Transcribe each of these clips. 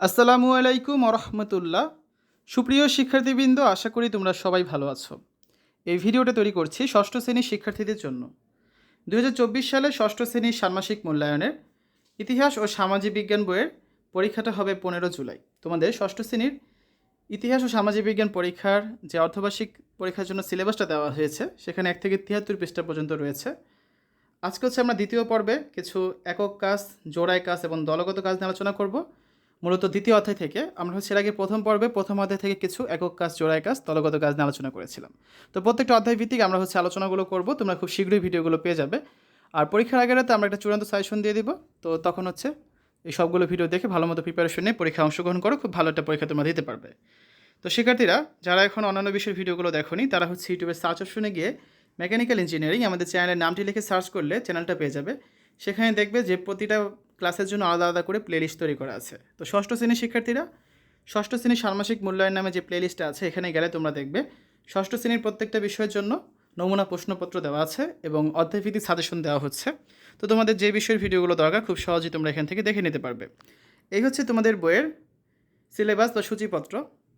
আসসালামু আলাইকুম রহমতুল্লাহ সুপ্রিয় শিক্ষার্থীবৃন্দ, আশা করি তোমরা সবাই ভালো আছো। এই ভিডিওটা তৈরি করছি ষষ্ঠ শ্রেণির শিক্ষার্থীদের জন্য। দু হাজার চব্বিশ সালে ষষ্ঠ শ্রেণির ষান্মাসিক মূল্যায়নের ইতিহাস ও সামাজিক বিজ্ঞান বইয়ের পরীক্ষাটা হবে পনেরো জুলাই। তোমাদের ষষ্ঠ শ্রেণির ইতিহাস ও সামাজিক বিজ্ঞান পরীক্ষার যে অর্ধবার্ষিক পরীক্ষার জন্য সিলেবাসটা দেওয়া হয়েছে, সেখানে এক থেকে তিয়াত্তর পৃষ্ঠা পর্যন্ত রয়েছে। আজকে হচ্ছে আমরা দ্বিতীয় পর্বে কিছু একক কাজ, জোড়ায় কাজ এবং দলগত কাজ নিয়ে আলোচনা করব। মূলত দ্বিতীয় অধ্যায় থেকে আমরা হচ্ছে এর আগে প্রথম পর্বে, প্রথম অধ্যায় থেকে কিছু একক কাজ, জোড়ায় কাজ, দলগত কাজ নিয়ে আলোচনা করেছিলাম। তো প্রত্যেকটা অধ্যায় ভিত্তিক আমরা হচ্ছে আলোচনাগুলো করব, তোমরা খুব শীঘ্রই ভিডিওগুলো পেয়ে যাবে। আর পরীক্ষার আগে রাতে আমরা একটা চূড়ান্ত সাজেশন দিয়ে দিব। তো তখন হচ্ছে এই সবগুলো ভিডিও দেখে ভালো মতো প্রিপারেশন নিয়ে পরীক্ষায় অংশগ্রহণ করো, খুব ভালো একটা পরীক্ষা তোমরা দিতে পারবে। তো শিক্ষার্থীরা, যারা এখন অন্যান্য বিষয়ের ভিডিওগুলো দেখোনি, তারা হচ্ছে ইউটিউবের সার্চ অপশনে গিয়ে মেকানিক্যাল ইঞ্জিনিয়ারিং আমাদের চ্যানেলের নামটি লিখে সার্চ করলে চ্যানেলটা পেয়ে যাবে। সেখানে দেখবে যে প্রতিটা ক্লাসের জন্য আলাদা আলাদা করে প্লেলিস্ট তৈরি করা আছে। তো ষষ্ঠ শ্রেণির শিক্ষার্থীরা, ষষ্ঠ শ্রেণির ষান্মাসিক মূল্যায়ন নামে যে প্লেলিস্টটা আছে, এখানে গেলে তোমরা দেখবে, ষষ্ঠ শ্রেণির প্রত্যেকটা বিষয়ের জন্য নমুনা প্রশ্নপত্র দেওয়া আছে এবং অধ্যায়ভিত্তিক সাজেশন দেওয়া হচ্ছে। তো তোমাদের যে বিষয়ের ভিডিওগুলো দরকার, খুব সহজেই তোমরা এখান থেকে দেখে নিতে পারবে। এই হচ্ছে তোমাদের বইয়ের সিলেবাস বা সূচিপত্র।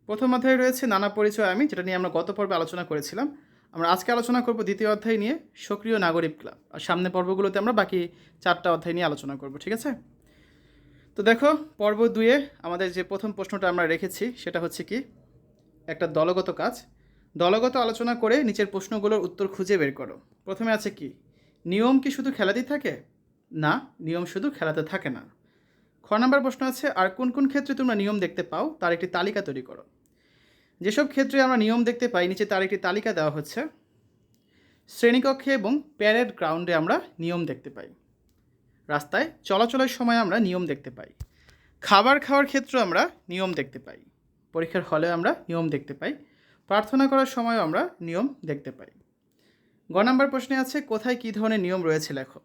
প্রথম অধ্যায়ে রয়েছে নানা পরিচয় আমি, যেটা নিয়ে আমরা গত পর্বে আলোচনা করেছিলাম। আমরা আজকে আলোচনা করব দ্বিতীয় অধ্যায় নিয়ে সক্রিয় নাগরিক ক্লাব। আর সামনে পর্বগুলোতে আমরা বাকি চারটা অধ্যায় নিয়ে আলোচনা করব, ঠিক আছে? তো দেখো, পর্ব দুয়ে আমাদের যে প্রথম প্রশ্নটা আমরা রেখেছি, সেটা হচ্ছে কি? একটা দলগত কাজ। দলগত আলোচনা করে নিচের প্রশ্নগুলোর উত্তর খুঁজে বের করো। প্রথমে আছে কি? নিয়ম কি শুধু খেলাতেই থাকে? না, নিয়ম শুধু খেলাতে থাকে না। খ নাম্বার প্রশ্ন আছে, আর কোন কোন ক্ষেত্রে তোমরা নিয়ম দেখতে পাও, তার একটি তালিকা তৈরি করো। যেসব ক্ষেত্রে আমরা নিয়ম দেখতে পাই, নিচে তার একটি তালিকা দেওয়া হচ্ছে। শ্রেণীকক্ষে এবং প্যারেড গ্রাউন্ডে আমরা নিয়ম দেখতে পাই। রাস্তায় চলাচলের সময় আমরা নিয়ম দেখতে পাই। খাবার খাওয়ার ক্ষেত্রে আমরা নিয়ম দেখতে পাই। পরীক্ষার হলে আমরা নিয়ম দেখতে পাই। প্রার্থনা করার সময়ও আমরা নিয়ম দেখতে পাই। গ নাম্বার প্রশ্নে আছে, কোথায় কী ধরনের নিয়ম রয়েছে লেখো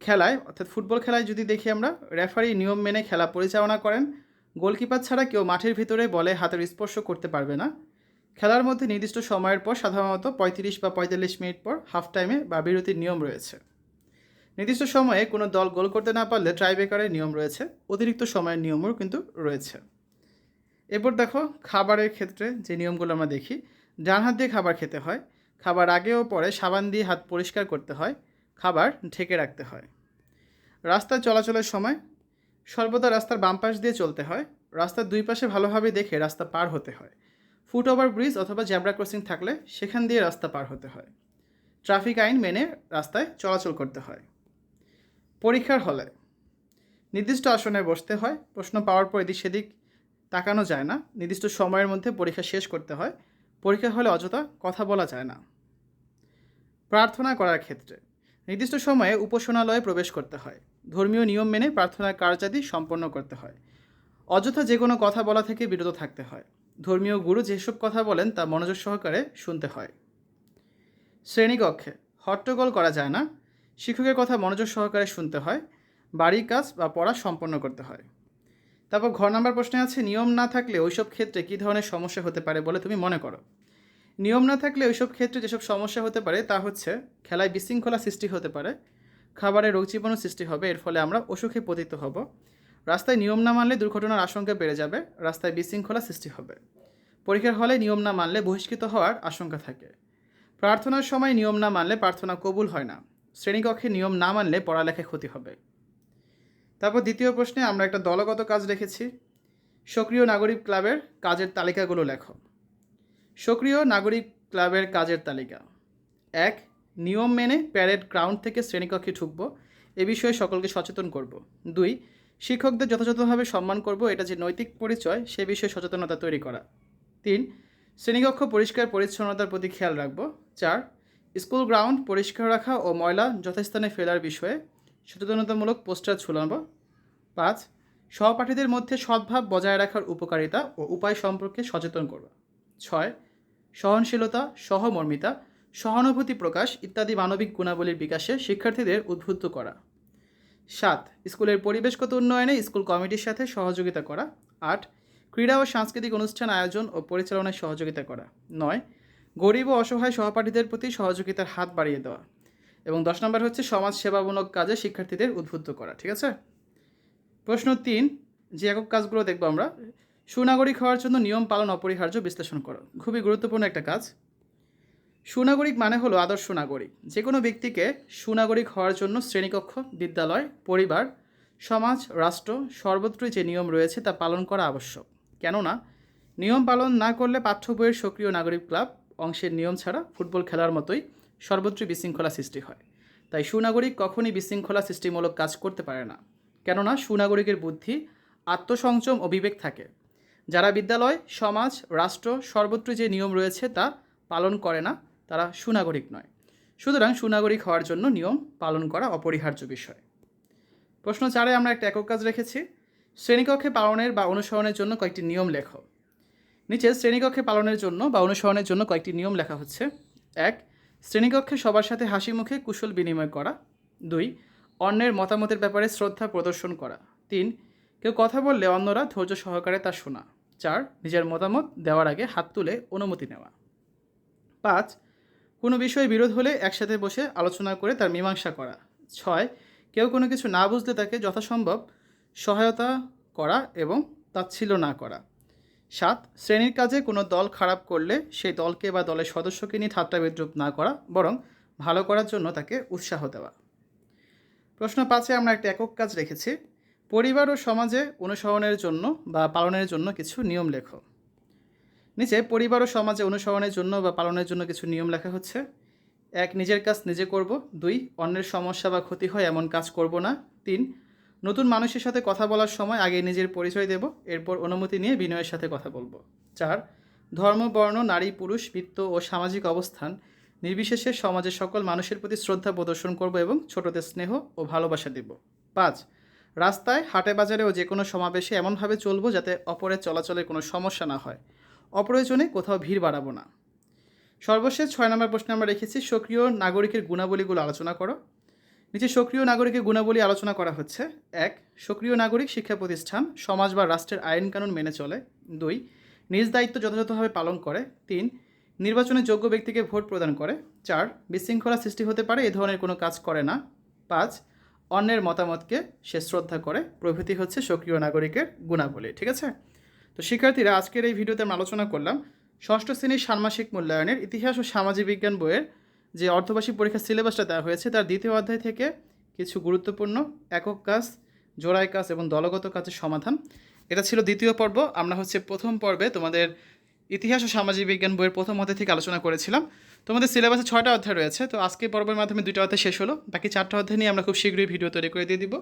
খেলায়, অর্থাৎ ফুটবল খেলায় যদি দেখি আমরা, রেফারি নিয়ম মেনে খেলা পরিচালনা করেন গোলকিপার ছাড়া কেউ মাঠের ভিতরে বলে হাতের স্পর্শ করতে পারবে না। খেলার মধ্যে নির্দিষ্ট সময়ের পর সাধারণত পঁয়ত্রিশ বা পঁয়তাল্লিশ মিনিট পর হাফ টাইমে বা বিরতির নিয়ম রয়েছে। নির্দিষ্ট সময়ে কোনো দল গোল করতে না পারলে ট্রাইবেকারের নিয়ম রয়েছে। অতিরিক্ত সময়ের নিয়মও কিন্তু রয়েছে। এরপর দেখো খাবারের ক্ষেত্রে যে নিয়মগুলো আমরা দেখি, ডান হাত দিয়ে খাবার খেতে হয়, খাবার আগে ও পরে সাবান দিয়ে হাত পরিষ্কার করতে হয়, খাবার ঢেকে রাখতে হয়। রাস্তায় চলাচলের সময় সর্বদা রাস্তার বাম পাশ দিয়ে চলতে হয়। রাস্তার দুই পাশে ভালোভাবে দেখে রাস্তা পার হতে হয়। ফুট ওভার ব্রিজ অথবা জ্যাবরা ক্রসিং থাকলে সেখান দিয়ে রাস্তা পার হতে হয়। ট্রাফিক আইন মেনে রাস্তায় চলাচল করতে হয়। পরীক্ষার হলে নির্দিষ্ট আসনে বসতে হয়, প্রশ্ন পাওয়ার পর এদিক সেদিক তাকানো যায় না, নির্দিষ্ট সময়ের মধ্যে পরীক্ষা শেষ করতে হয়। পরীক্ষা হলে অযথা কথা বলা যায় না। প্রার্থনা করার ক্ষেত্রে নির্দিষ্ট সময়ে উপাসনালয়ে প্রবেশ করতে হয়। ধর্মীয় নিয়ম মেনে প্রার্থনার কার্যাদি সম্পন্ন করতে হয়। অযথা যে কোনো কথা বলা থেকে বিরত থাকতে হয়। ধর্মীয় গুরু যেসব কথা বলেন তা মনোযোগ সহকারে শুনতে হয়। শ্রেণীকক্ষে হট্টগোল করা যায় না। শিক্ষকের কথা মনোযোগ সহকারে শুনতে হয়। বাড়ির কাজ বা পড়া সম্পন্ন করতে হয়। তারপর ঘর নাম্বার প্রশ্নে আছে, নিয়ম না থাকলে ওইসব ক্ষেত্রে কী ধরনের সমস্যা হতে পারে বলে তুমি মনে করো? নিয়ম না থাকলে ওইসব ক্ষেত্রে যেসব সমস্যা হতে পারে তা হচ্ছে, খেলায় বিশৃঙ্খলা সৃষ্টি হতে পারে খাবারে রোগ জীবাণু সৃষ্টি হবে, এর ফলে আমরা অসুখে পতিত হব। রাস্তায় নিয়ম না মানলে দুর্ঘটনার আশঙ্কা বেড়ে যাবে, রাস্তায় বিশৃঙ্খলা সৃষ্টি হবে। পরীক্ষার হলে নিয়ম না মানলে বহিষ্কৃত হওয়ার আশঙ্কা থাকে। প্রার্থনার সময় নিয়ম না মানলে প্রার্থনা কবুল হয় না। শ্রেণীকক্ষে নিয়ম না মানলে পড়ালেখায় ক্ষতি হবে। তারপর দ্বিতীয় প্রশ্নে আমরা একটা দলগত কাজ রেখেছি। সক্রিয় নাগরিক ক্লাবের কাজের তালিকাগুলো লেখো। সক্রিয় নাগরিক ক্লাবের কাজের তালিকা। এক নিয়ম মেনে প্যারেড গ্রাউন্ড থেকে শ্রেণীকক্ষে ঢুকব। এ বিষয়ে সকলকে সচেতন করব। দুই, শিক্ষকদের যথাযথভাবে সম্মান করব, এটা যে নৈতিক পরিচয়, সে বিষয়ে সচেতনতা তৈরি করা। তিন, শ্রেণীকক্ষ পরিষ্কার পরিচ্ছন্নতার প্রতি খেয়াল রাখব। চার, স্কুল গ্রাউন্ড পরিষ্কার রাখা ও ময়লা যথাস্থানে ফেলার বিষয়ে সচেতনতামূলক পোস্টার ঝুলানো পাঁচ, সহপাঠীদের মধ্যে সদ্ভাব বজায় রাখার উপকারিতা ও উপায় সম্পর্কে সচেতন করবা। ছয়, সহনশীলতা, সহমর্মিতা সহানুভূতি প্রকাশ ইত্যাদি মানবিক গুণাবলীর বিকাশে শিক্ষার্থীদের উদ্বুদ্ধ করা। সাত, স্কুলের পরিবেশগত উন্নয়নে স্কুল কমিটির সাথে সহযোগিতা করা। আট, ক্রীড়া ও সাংস্কৃতিক অনুষ্ঠান আয়োজন ও পরিচালনায় সহযোগিতা করা। নয়, গরিব ও অসহায় সহপাঠীদের প্রতি সহযোগিতার হাত বাড়িয়ে দেওয়া। এবং দশ নম্বর হচ্ছে সমাজ সেবামূলক কাজে শিক্ষার্থীদের উদ্বুদ্ধ করা, ঠিক আছে? প্রশ্ন তিন, যে একক কাজগুলো দেখব আমরা, সুনাগরিক হওয়ার জন্য নিয়ম পালন অপরিহার্য বিশ্লেষণ করো। খুবই গুরুত্বপূর্ণ একটা কাজ। সুনাগরিক মানে হলো আদর্শ নাগরিক। যে কোনো ব্যক্তিকে সুনাগরিক হওয়ার জন্য শ্রেণীকক্ষ, বিদ্যালয়, পরিবার, সমাজ, রাষ্ট্র সর্বত্রই যে নিয়ম রয়েছে তা পালন করা আবশ্যক। কেননা, নিয়ম পালন না করলে পাঠ্য বইয়ের সক্রিয় নাগরিক ক্লাব অংশের নিয়ম ছাড়া ফুটবল খেলার মতোই সর্বত্রই বিশৃঙ্খলা সৃষ্টি হয়। তাই সুনাগরিক কখনই বিশৃঙ্খলা সৃষ্টিমূলক কাজ করতে পারে না। কেননা, সুনাগরিকের বুদ্ধি, আত্মসংযম ও বিবেক থাকে। যারা বিদ্যালয়, সমাজ, রাষ্ট্র সর্বত্র যে নিয়ম রয়েছে তা পালন করে না তারা সুনাগরিক নয়। সুতরাং সুনাগরিক হওয়ার জন্য নিয়ম পালন করা অপরিহার্য বিষয়। প্রশ্ন চারে আমরা একটা একক কাজ রেখেছি। শ্রেণীকক্ষে পালনের বা অনুসরণের জন্য কয়েকটি নিয়ম লেখো। নিচে শ্রেণীকক্ষে পালনের জন্য বা অনুসরণের জন্য কয়েকটি নিয়ম লেখা হচ্ছে। এক, শ্রেণীকক্ষে সবার সাথে হাসি মুখে কুশল বিনিময় করা। দুই, অন্যের মতামতের ব্যাপারে শ্রদ্ধা প্রদর্শন করা। তিন, কেউ কথা বললে অন্যরা ধৈর্য সহকারে তা শোনা। চার, নিজের মতামত দেওয়ার আগে হাত তুলে অনুমতি নেওয়া। পাঁচ কোনো বিষয়ে বিরোধ হলে একসাথে বসে আলোচনা করে তার মীমাংসা করা। ছয়, কেউ কোনো কিছু না বুঝলে তাকে যথাসম্ভব সহায়তা করা এবং তাচ্ছিল্য না করা। সাত, শ্রেণির কাজে কোনো দল খারাপ করলে সেই দলকে বা দলের সদস্যকে নিয়ে ঠাট্টা বিদ্রুপ না করা, বরং ভালো করার জন্য তাকে উৎসাহ দেওয়া। প্রশ্ন পাঁচে আমরা একটা একক কাজ রেখেছি। পরিবার ও সমাজে অনুসরণের জন্য বা পালনের জন্য কিছু নিয়ম লেখো। নিচে পরিবার ও সমাজে অনুসরণের জন্য বা পালনের জন্য কিছু নিয়ম লেখা হচ্ছে। এক, নিজের কাজ নিজে করব। দুই, অন্যের সমস্যা বা ক্ষতি হয় এমন কাজ করব না। তিন, নতুন মানুষের সাথে কথা বলার সময় আগে নিজের পরিচয় দেব। এরপর অনুমতি নিয়ে বিনয়ের সাথে কথা বলব। চার, ধর্ম, বর্ণ, নারী, পুরুষ, বৃত্ত ও সামাজিক অবস্থান নির্বিশেষে সমাজের সকল মানুষের প্রতি শ্রদ্ধা প্রদর্শন করব এবং ছোটদের স্নেহ ও ভালোবাসা দেব। পাঁচ, রাস্তায়, হাটে বাজারে ও যে কোনো সমাবেশে এমনভাবে চলবো যাতে অপরের চলাচলের কোনো সমস্যা না হয়। অপ্রয়োজনে কোথাও ভিড় বাড়াবো না। সর্বশেষ ছয় নম্বর প্রশ্নে আমরা রেখেছি, সক্রিয় নাগরিকের গুণাবলীগুলো আলোচনা করো। নিচে সক্রিয় নাগরিকের গুণাবলী আলোচনা করা হচ্ছে। এক, সক্রিয় নাগরিক শিক্ষা প্রতিষ্ঠান, সমাজ বা রাষ্ট্রের আইন কানুন মেনে চলে। দুই, নিজ দায়িত্ব যথাযথভাবে পালন করে। তিন, নির্বাচনে যোগ্য ব্যক্তিকে ভোট প্রদান করে। চার, বিশৃঙ্খলা সৃষ্টি হতে পারে, এ ধরনের কোনো কাজ করে না। পাঁচ, অন্যের মতামতকে সে শ্রদ্ধা করে। প্রভৃতি হচ্ছে সক্রিয় নাগরিকের গুণাবলী, ঠিক আছে? তো শিক্ষার্থীরা, আজকের এই ভিডিওতে আমরা আলোচনা করলাম ষষ্ঠ শ্রেণির ষান্মাসিক মূল্যায়নের ইতিহাস ও সামাজিক বিজ্ঞান বইয়ের যে অর্ধবার্ষিক পরীক্ষার সিলেবাসটা দেওয়া হয়েছে, তার দ্বিতীয় অধ্যায় থেকে কিছু গুরুত্বপূর্ণ একক কাজ জোড়াই কাজ এবং দলগত কাজের সমাধান। এটা ছিল দ্বিতীয় পর্ব। আমরা হচ্ছে প্রথম পর্বে তোমাদের ইতিহাস ও সামাজিক বিজ্ঞান বইয়ের প্রথম অধ্যায় থেকে আলোচনা করেছিলাম। তোমাদের সিলেবাসে ছয়টা অধ্যায় রয়েছে, তো আজকে পর্বের মাধ্যমে দুইটা অধ্যায় শেষ হলো। বাকি চারটা অধ্যায় নিয়ে আমরা খুব শীঘ্রই ভিডিও তৈরি করে দিয়ে দিব।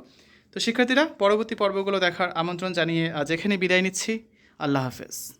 তো শিক্ষার্থীরা, পরবর্তী পর্বগুলো দেখার আমন্ত্রণ জানিয়ে আজ এখানে বিদায় নিচ্ছি। আল্লাহ হাফেজ।